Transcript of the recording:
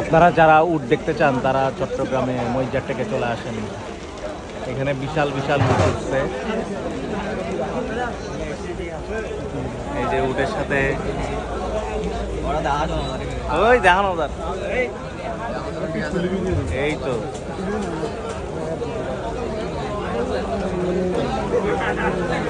আপনারা যারা উট দেখতে চান, তারা চট্টগ্রামে মইজার থেকে চলে আসেন। এখানে বিশাল বিশাল উঠছে। এই যে উটের সাথে ওই দেখানো এই তো। Thank you.